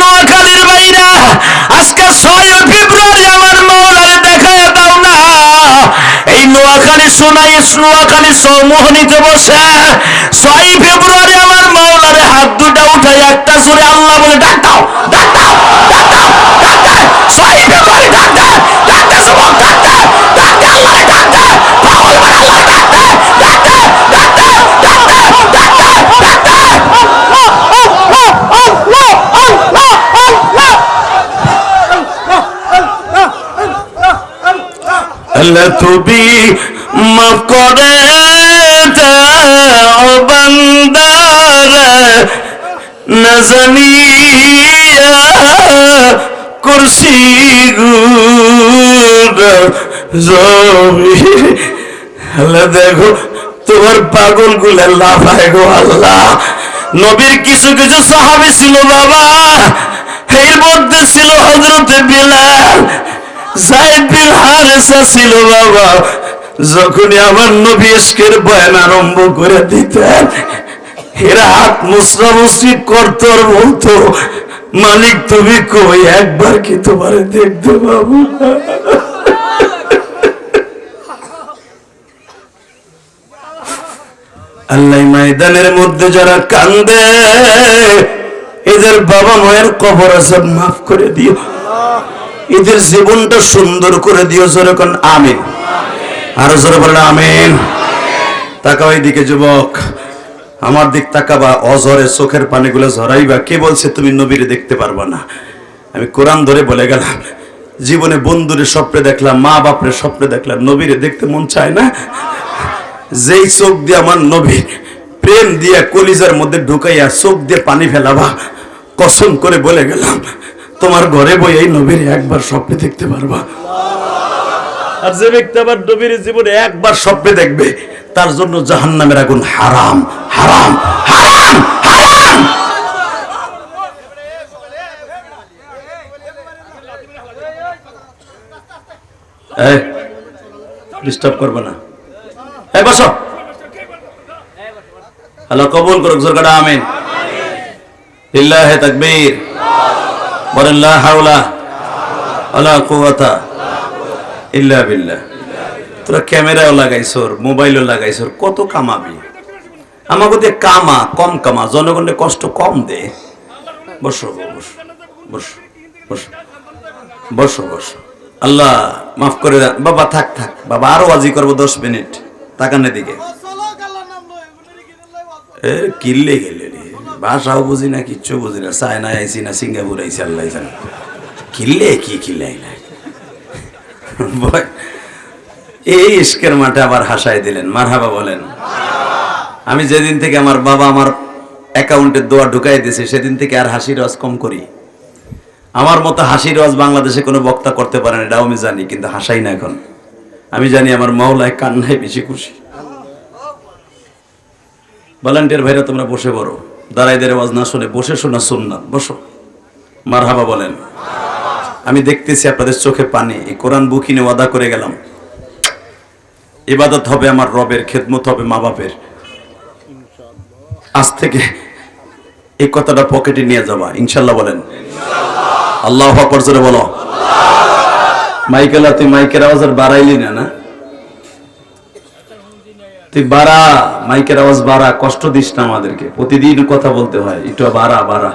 নোয়াখালীর বাইরা। আজকে ছয় ফেব্রুয়ারি আমার মৌলারে দেখায় দাও না। এই নোয়াখালী শোনাই নোয়াখালী সৌমোহনীতে বসে। ছয় ফেব্রুয়ারি আমার মৌলারে হাত দুটা উঠাই একটা সুরে আল্লাহ বলে ডাক দাও ডাক দাও ডাক দাও ডাক দাও ছয় ফেব্রুয়ারি ডাক দে ডাক দে যুবক ডাক দে ডাক দে আল্লাহরে ডাক দে পাগল মানে আল্লাহরে ডাক দে ডাক দে ডাক দে ডাক দে ডাক দে ডাক দে আল্লাহ তুমি মাফ করে দাও বান্দারা না জানিয়া করছি গুনাহ জমি। আল্লাহ দেখো, তোমার পাগলগুলা লাফায় গো আল্লাহ। নবীর কিছু কিছু সাহাবি ছিল বাবা এর মধ্যে ছিল হজরতে বিলাল। সাইদ বিন হারেসা ছিল বাবা। যখনই আমার নবী এসকের বয়ান আরম্ভ করে দিতেন, এরা হাত মুসরা মুসরি করতো আর বলতো, মালিক তুমি কই? একবার কি তোমারে দেখতে বাবু আল্লাহ ময়দানের মধ্যে যারা কান্দে, এদের বাবা মায়ের কবর সব মাফ করে দিও। এদের জীবনটা সুন্দর করে দিও যেরকম আমিন। আরও জোরে বলেন, আমিন। তাকাও দিকে যুবক। আমার দিক তাকাবা অজরে চোখের পানিগুলো ঝরাইবা। কে বলছে তুমি নবীরে দেখতে পারবা না? আমি কোরআন ধরে বলে গেলাম, জীবনে বন্ধুরে স্বপ্নে দেখলাম, মা বাপরে স্বপ্নে দেখলাম, নবীরে দেখতে মন চায় না? যেই চোখ দিয়ে আমার নবী প্রেম দিয়ে কলিজার মধ্যে ঢুকাইয়া চোখ দিয়ে পানি ফেলাবা, কসম করে বলে গেলাম তোমার ঘরে বই এই নবীর একবার স্বপ্নে দেখতে পারবা। আর যে ব্যক্তি আবার নবীর জীবনে একবার স্বপ্নে দেখবে, তার জন্য জাহান্নামের আগুন হারাম হারাম হারাম হারাম। আল্লাহ কবুল করুক জোরকাটা আমিন। লিল্লাহে তাকবীর। বলেন, লা হাওলা ওয়ালা কুওয়াতা ইল্লা বিল্লাহ। তোরা ক্যামেরাও লাগাইছর মোবাইলও লাগাইছর কত কামাবি? আমাকে দিয়ে কামা, কম কামা, জনগণের কষ্ট কম দে। বসো বসো বসো বসো বসো বসো। আল্লাহ মাফ করে দেন। বাবা, থাক থাক। বাবা, আরও আজি করব দশ মিনিট। তাকানের দিকে কিল্লে গেলে ভাষাও বুঝি না, কিচ্ছু বুঝি না। চায়না আইসি না, সিঙ্গাপুর আইসি আল্লাহ কিল্লে কি কিল্লে না এই ইস্কের মাঠে আবার হাসাই দিলেন, মারহাবা বলেন। আমি যেদিন থেকে আমার বাবা আমার অ্যাকাউন্টে দোয়া ঢুকাই দিয়েছে, সেদিন থেকে আর হাসির রস কম করি। আমার মতো হাসির রস বাংলাদেশে কোনো বক্তা করতে পারে না, এটাও আমি জানি, কিন্তু হাসাই না এখন। আমি জানি আমার মাওলায় কান্নায় বেশি খুশি। ভলান্টিয়ার ভাইরা, তোমরা বসে পড়ো। দাঁড়াইদের আওয়াজ না শুনে, বসে শোনা সুন্নাত, বসো। মারহাবা বলেন। আমি দেখতেছি আপনাদের চোখে পানি, এই কোরআন বুকিনে ওয়াদা করে গেলাম। ইবাদত হবে আমার রবের, খেদমত হবে মা বাপের। আজ থেকে এই কথাটা পকেটে নিয়ে যাবা, ইনশাল্লাহ বলেন। আল্লাহ আকবর বলো। মাইকেলা, তুই মাইকের আওয়াজ আর বাড়াইলি না না? তুই বাড়া, মাইকের আওয়াজ বাড়া, কষ্ট দিস না আমাদেরকে। প্রতিদিন কথা বলতে হয় একটু বাড়া বাড়া।